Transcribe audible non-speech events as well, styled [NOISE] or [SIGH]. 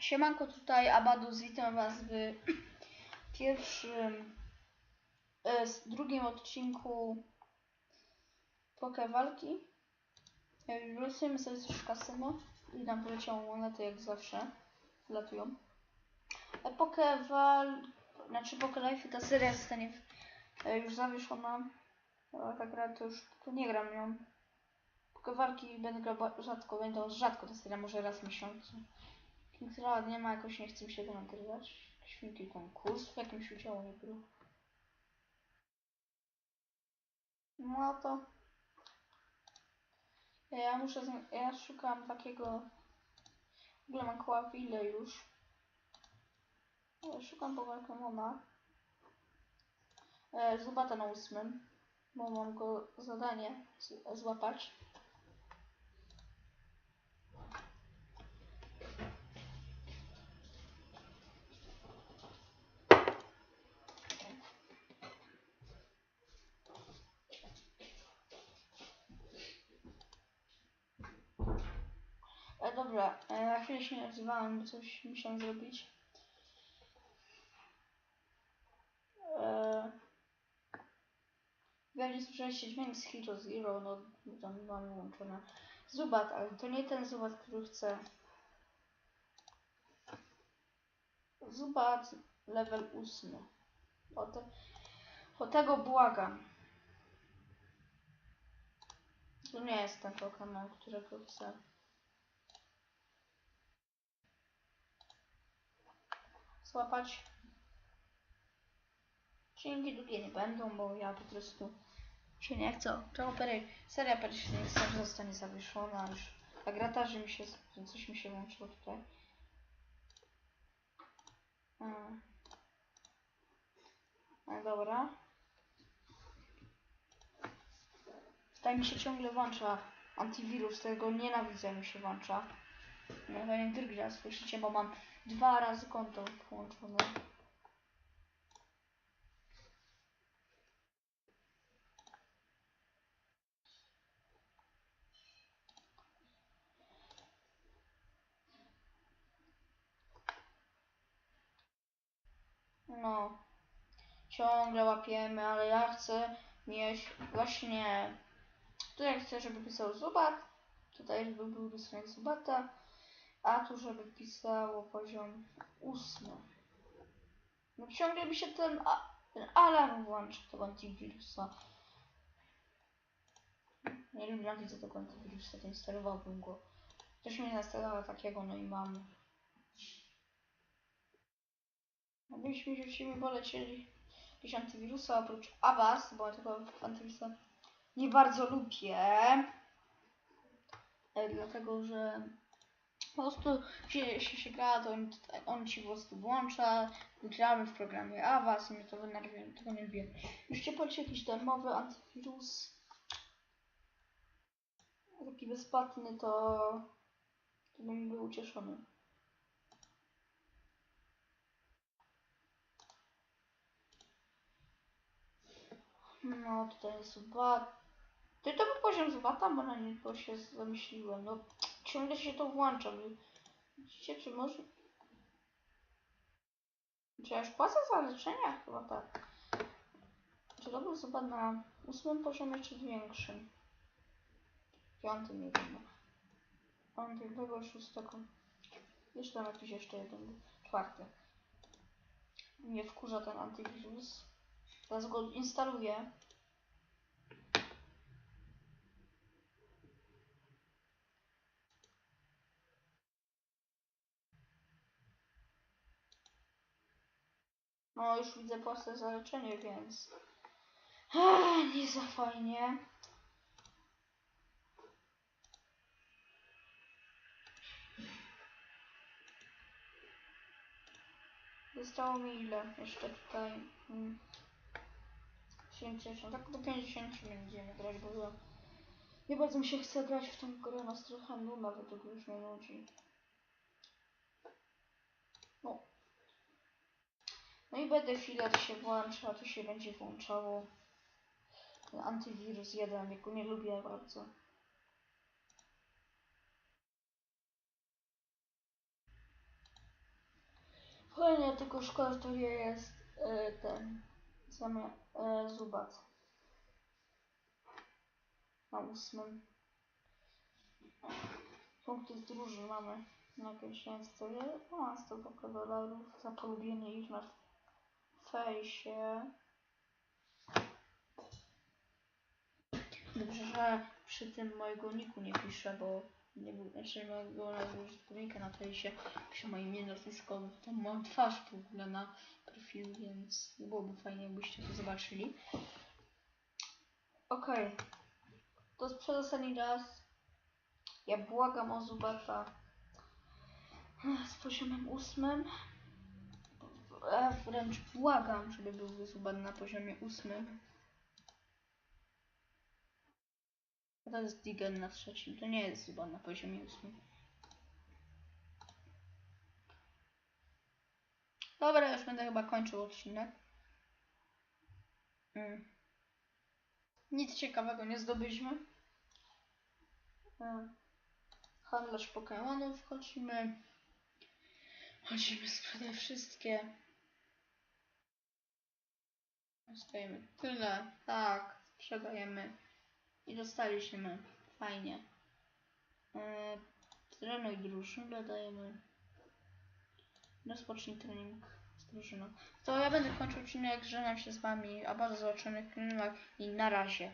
Siemanko, tutaj Abadus, witam was w [CLEARS THROAT] pierwszym, e, z drugim odcinku Pokewalki. E, Wylosujemy sobie też kasyno i nam poleciało monety jak zawsze, latują. E, Pokewal, znaczy Pokelife, ta seria zostanie e, już zawieszona, ale ta gra to już, to nie gram nią. Pokewalki będę grał rzadko, będą rzadko ta seria, może raz w miesiącu. Kingslava nie ma, jakoś nie chce mi się to nagrywać. Świnki konkurs w jakimś udziału nie było. No to... Ja muszę... Ja szukam takiego... W ogóle mam koła ile już. Ja szukam Pokémona. E, Zubata na ósmym. Bo mam go zadanie złapać. Dobra, e, na chwilę się nie odzywałem, bo coś musiałem zrobić. E, Będzie słyszeliście dźwięk z Hero Zero, no tam mam włączone. Zubat, ale to nie ten Zubat, który chcę. Zubat level 8. O, te, o tego błagam. To nie jest ten Pokémon, którego chcę. Złapać. Odcinki długie nie będą, bo ja po prostu się nie chcę. Czemu pery, seria pery się nie chce, zostanie zawieszona już. A gratarzy mi się, coś mi się łączyło tutaj. No dobra. Tutaj mi się ciągle włącza antywirus, tego nienawidzę mi się włącza. Nie wiem, drgnia, słyszycie, bo mam dwa razy konto włączone. No, ciągle łapiemy, ale ja chcę mieć właśnie, tutaj chcę, żeby pisał Zubat, tutaj żeby był rysunek Zubata, a tu żeby pisało poziom ósmy. No ciągle mi się ten, ten alarm włącza tego antywirusa. Nie lubię, nienawidzę tego antywirusa, to instalowałbym go. Też mnie nastawała takiego, no i mam. Gdybyśmy rzucili, bo lecieli jakieś antywirusa oprócz Avast, bo ja tego antywirusa nie bardzo lubię. E, dlatego, że po prostu się, się, się to on, on ci po prostu włącza. Gramy w programie Avast i mnie to wynerwia, tego nie. Już cię poleci jakiś darmowy antywirus. Taki bezpłatny, to, to bym był ucieszony. No, tutaj jest Zubat. Ty to był poziom Zubata, bo na niego się zamyśliłem. No, ciągle się to włącza. Widzicie, czy może... Czy ja już płacę za leczenie? Chyba tak. Czy to był Zubat na ósmym poziomie, czy większym? Piątym, nie wiem. Piątego, szóstego. Jeszcze tam jakiś jeszcze jeden. Czwarty. Mnie wkurza ten antywirus. Teraz go instaluję. No, już widzę płacę za leczenie, więc... Ech, nie za fajnie. Zostało mi ile jeszcze tutaj? Hmm. 70, tak do 50 będziemy grać, bo to nie bardzo mi się chce grać w tą grę, nas trochę nudna, bo już mnie nudzi. No. No i będę chwilę się włącza, to się będzie włączało. Ten Antywirus 1, jego nie lubię bardzo. Fajnie, tylko szkoda, że to nie jest e, ten same e, zubat. Na ósmym. Punkty z drużyn mamy. Na jakieś często no, 100 dolarów za polubienie ich na fejsie. Dobrze, że przy tym mojego niku nie piszę, bo nie był, znaczy mojego użytkownika na fejsie piszę moje imię, nazwisko, tam mam twarz w ogóle na profilu, więc byłoby fajnie, jakbyście to zobaczyli. Okej, to jest przedostatni raz. Ja błagam o Zubata z poziomem ósmym. A wręcz błagam, żeby był Zubat na poziomie ósmym. A to jest Digen na trzecim. To nie jest Zubat na poziomie ósmym. Dobra, już będę chyba kończył odcinek. Mm. Nic ciekawego nie zdobyliśmy. E, Handlarz Pokemonów chodzimy. Chodzimy, sprzedaj wszystkie. Sprzedajemy tyle. Tak, sprzedajemy. I dostaliśmy. Fajnie. E, trenuj drużynę dajemy. Rozpocznij trening z drużyną. To ja będę kończył odcinek, żegnam się z wami, a bardzo zobaczony filmach i na razie.